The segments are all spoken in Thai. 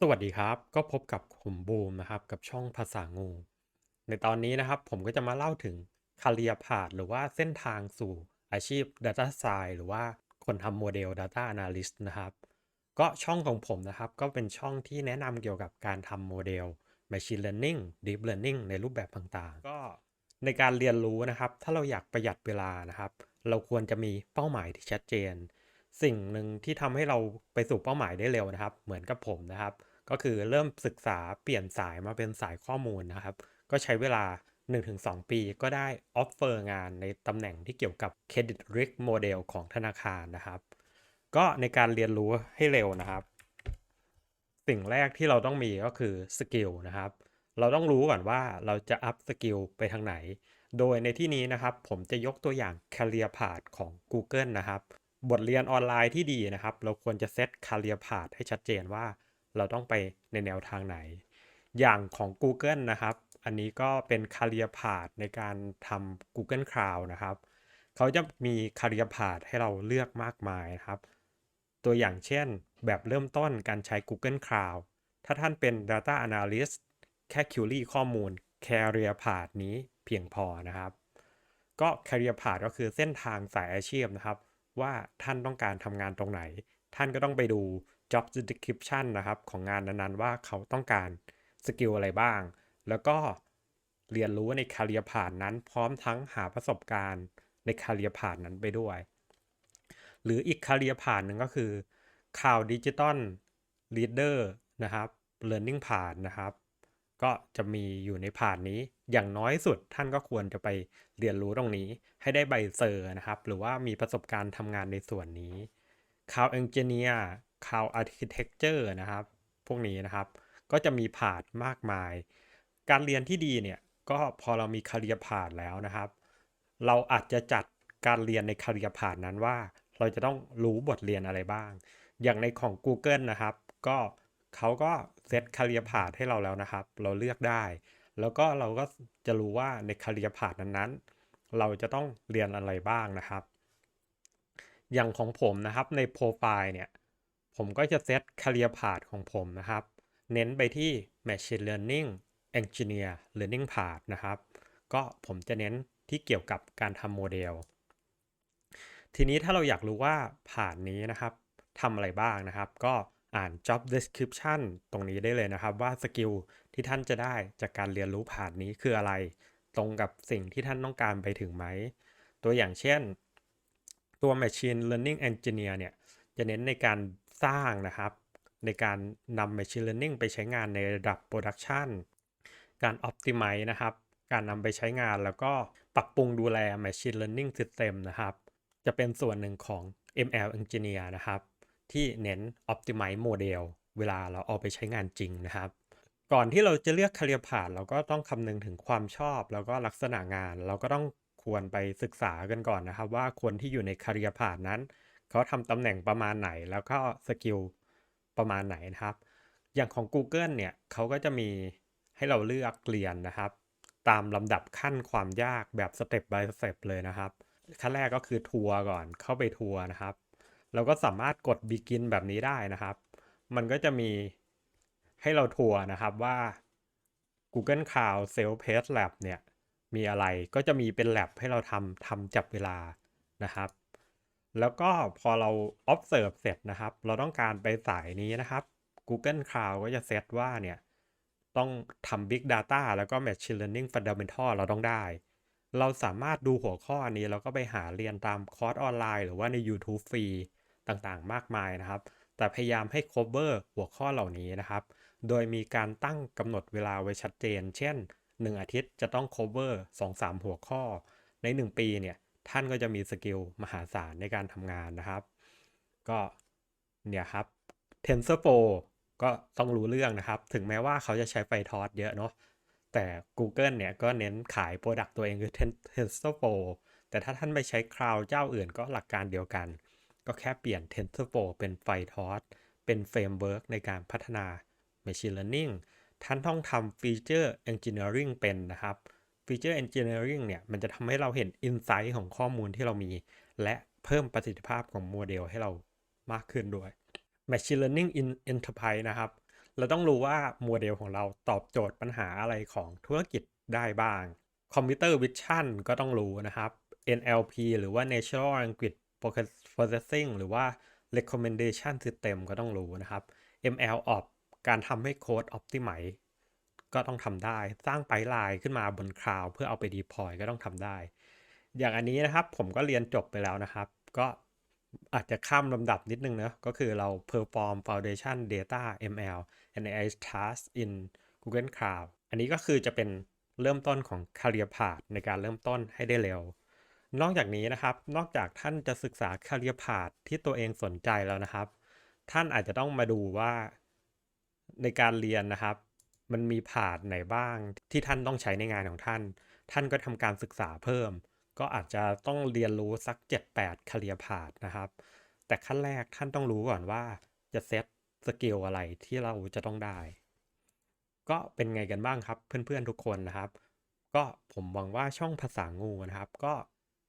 สวัสดีครับ ก็พบกับผมบูมนะครับ กับช่องภาษางู ในตอนนี้นะครับผมก็จะมาเล่าถึง career path หรือว่าเส้นทางสู่อาชีพ Data Science หรือว่าคนทำโมเดล Data Analyst นะครับ ก็ช่องของผมนะครับ ก็เป็นช่องที่แนะนำเกี่ยวกับการทำโมเดล Machine Learning Deep Learning ในรูปแบบต่างๆ ก็ในการเรียนรู้นะครับ ถ้าเราอยากประหยัดเวลานะครับ เราควรจะมีเป้าหมายที่ชัดเจน สิ่งหนึ่งที่ทำให้เราไปสู่เป้าหมายได้เร็วนะครับ เหมือนกับผมนะครับ ก็คือเริ่มศึกษาเปลี่ยนสายมาเป็นสายข้อมูลนะครับ ก็ใช้เวลา 1-2 ปีก็ได้ออฟเฟอร์งานในตำแหน่งที่เกี่ยวกับ Credit Risk Model ของธนาคารนะครับ ก็ในการเรียนรู้ให้เร็วนะครับ สิ่งแรกที่เราต้องมีก็คือสกิลนะครับ เราต้องรู้ก่อนว่าเราจะอัพสกิลไปทางไหน โดยในที่นี้นะครับผมจะยกตัวอย่าง Career Path ของ Google นะครับ บทเรียนออนไลน์ที่ดีนะครับ เราควรจะเซต Career Path ให้ชัดเจนว่าเราต้องไปในแนวทางไหน อย่างของ Google นะครับ อันนี้ก็เป็น Career Path ในการทำ Google Cloud นะครับ เขาจะมี Career Path ให้เราเลือกมากมายนะครับ ตัวอย่างเช่น แบบเริ่มต้นการใช้ Google Cloud ถ้าท่านเป็น Data Analyst แค่ query ข้อมูล Career Path นี้เพียงพอนะครับ ก็ Career Path ก็คือเส้นทางสายอาชีพนะครับ ว่าท่านต้องการทำงานตรงไหน ท่านก็ต้องไปดู job description นะครับของงานนั้นๆ ว่าเขาต้องการสกิลอะไรบ้าง แล้วก็เรียนรู้ใน Career Path นั้น พร้อมทั้งหาประสบการณ์ใน Career Path นั้นไปด้วย หรืออีก Career Path หนึ่งก็คือ Cloud Digital Leader นะครับ Learning Path นะครับ ก็จะมีอยู่ในผ่านนี้อย่างน้อยสุดท่านก็ควรจะไปเรียนรู้ตรงนี้ ให้ได้ใบเซอร์นะครับ หรือว่ามีประสบการณ์ทำงานในส่วนนี้ Cloud Engineer Cloud Architecture นะครับ พวกนี้นะครับ ก็จะมีผ่านมากมาย การเรียนที่ดีเนี่ย ก็พอเรามีคาเรียผ่านแล้วนะครับ เราอาจจะจัดการเรียนในคาเรียผ่านนั้นว่า เราจะต้องรู้บทเรียนอะไรบ้าง อย่างในของ Google นะครับ ก็ เขาก็เซตคาเรียผ่านให้เราแล้วนะครับ เราเลือกได้ แล้วก็เราก็จะรู้ว่าในคาเรียผ่านนั้นๆ เราจะต้องเรียนอะไรบ้างนะครับ อย่างของผมนะครับในโปรไฟล์เนี่ย ผมก็จะเซต Career Path ของผมนะครับ เน้นไปที่ Machine Learning Engineer Learning Path นะครับ ก็ผมจะเน้นที่เกี่ยวกับการทำโมเดล ทีนี้ถ้าเราอยากรู้ว่าผ่านนี้นะครับทำอะไรบ้างนะครับ ก็ อ่าน job description ตรงนี้ได้เลยนะครับ ว่าสกิลที่ท่านจะได้จากการเรียนรู้ผ่านนี้คืออะไร ตรงกับสิ่งที่ท่านต้องการไปถึงไหม ตัวอย่างเช่น ตัว Machine Learning Engineer เนี่ย จะเน้นในการสร้างนะครับ ในการนำ Machine Learning ไปใช้งานในระดับ Production การ Optimize นะครับ การนำไปใช้งานแล้วก็ปรับปรุงดูแล Machine Learning System นะครับ จะเป็นส่วนหนึ่งของ ML Engineer นะครับ ที่เน้น Optimize Model เวลาเราเอาไปใช้งานจริงนะครับ ก่อนที่เราจะเลือก Career Path เราก็ต้องคำนึงถึงความชอบ แล้วก็ลักษณะงาน เราก็ต้องควรไปศึกษากันก่อนนะครับ ว่าคนที่อยู่ใน Career Path นั้น เขาทำตำแหน่งประมาณไหน แล้วก็สกิลประมาณไหนนะครับ อย่างของ Google เนี่ยเขาก็จะมีให้เราเลือกเรียนนะครับ ตามลำดับขั้นความยากแบบสเต็ป by สเต็ปเลยนะครับขั้นแรกก็คือทัวร์ก่อนเข้าไปทัวร์นะครับ เราก็สามารถกด begin แบบนี้ได้นะครับ มันก็จะมีให้เราทัวร์นะครับว่า Google Cloud Self Paced Lab เนี่ยมีอะไรก็จะมีเป็น lab ให้เราทำทำจับเวลานะครับ แล้วก็พอเรา observe เสร็จนะครับ เราต้องการไปสายนี้นะครับ Google Cloud ก็จะเซตว่าเนี่ยต้องทำ Big Data แล้วก็ Machine Learning Fundamental เราต้องได้ เราสามารถดูหัวข้ออันนี้แล้วก็ไปหาเรียนตามคอร์สออนไลน์ หรือว่าใน YouTube ฟรี ต่างๆ มากมายนะครับ แต่พยายามให้ cover หัวข้อเหล่านี้นะครับ โดยมีการตั้งกำหนดเวลาไว้ชัดเจน เช่น 1 อาทิตย์จะต้อง cover 2-3 หัวข้อ ใน 1 ปีเนี่ยท่านก็จะมีสกิลมหาศาลในการทำงานนะครับ ก็เนี่ยครับ TensorFlow ก็ต้องรู้เรื่องนะครับ ถึงแม้ว่าเขาจะใช้ไฟทอสเยอะเนาะแต่ Google เนี่ยก็เน้นขายโปรดักต์ตัวเองคือ TensorFlow แต่ถ้าท่านไปใช้คลาวเจ้าอื่นก็หลักการเดียวกัน ก็แค่เปลี่ยน TensorFlow เป็นไฟทอสเป็นเฟรมเวิร์กในการพัฒนา Machine Learning ท่านต้องทำ Feature Engineering เป็นนะครับ Feature Engineering เนี่ย มันจะทำให้เราเห็น Insight ของข้อมูลที่เรามี และเพิ่มประสิทธิภาพของโมเดลให้เรามากขึ้นด้วย Machine Learning in Enterprise นะครับ เราต้องรู้ว่าโมเดลของเราตอบโจทย์ปัญหาอะไรของธุรกิจได้บ้างคอมพิวเตอร์วิชั่นก็ต้องรู้นะครับ NLP หรือว่า Natural Language Processing หรือว่า Recommendation System ก็ต้องรู้นะครับ ML o p การทำให้โค้ด Optimize ก็ต้องทำได้ สร้างไ i ์ไลน์ขึ้นมาบนคลาวเพื่อเอาไป deploy ก็ต้องทำได้ อย่างอันนี้นะครับผมก็เรียนจบไปแล้วนะครับ ก็อาจจะข้ามลำดับนิดนึงนะก็คือเรา perform foundation data ML and AI task in Google Cloud อันนี้ก็คือจะเป็นเริ่มต้นของ career path ในการเริ่มต้นให้ได้เร็ว นอกจากนี้นะครับ นอกจากท่านจะศึกษา career path ที่ตัวเองสนใจแล้วนะครับ ท่านอาจจะต้องมาดูว่าในการเรียนนะครับ มันมีผาดไหนบ้าง ที่ท่านต้องใช้ในงานของท่าน ท่านก็ทำการศึกษาเพิ่ม ก็อาจจะต้องเรียนรู้สัก 7-8คาเรียพาดนะครับ แต่ขั้นแรกท่านต้องรู้ก่อนว่าจะเซตสกิลอะไรที่เราจะต้องได้ ก็เป็นไงกันบ้างครับเพื่อนๆทุกคนนะครับ ก็ผมหวังว่าช่องภาษางูนะครับ ก็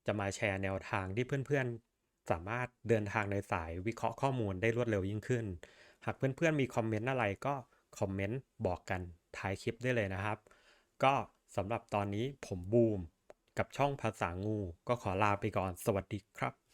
จะมาแชร์แนวทางที่เพื่อนๆ สามารถเดินทางในสายวิเคราะห์ข้อมูลได้รวดเร็วยิ่งขึ้น หากเพื่อนๆมีคอมเมนต์อะไรก็คอมเมนต์บอกกันท้ายคลิปได้เลยนะครับ ก็สำหรับตอนนี้ผมบูมกับช่องภาษางู ก็ขอลาไปก่อนสวัสดีครับ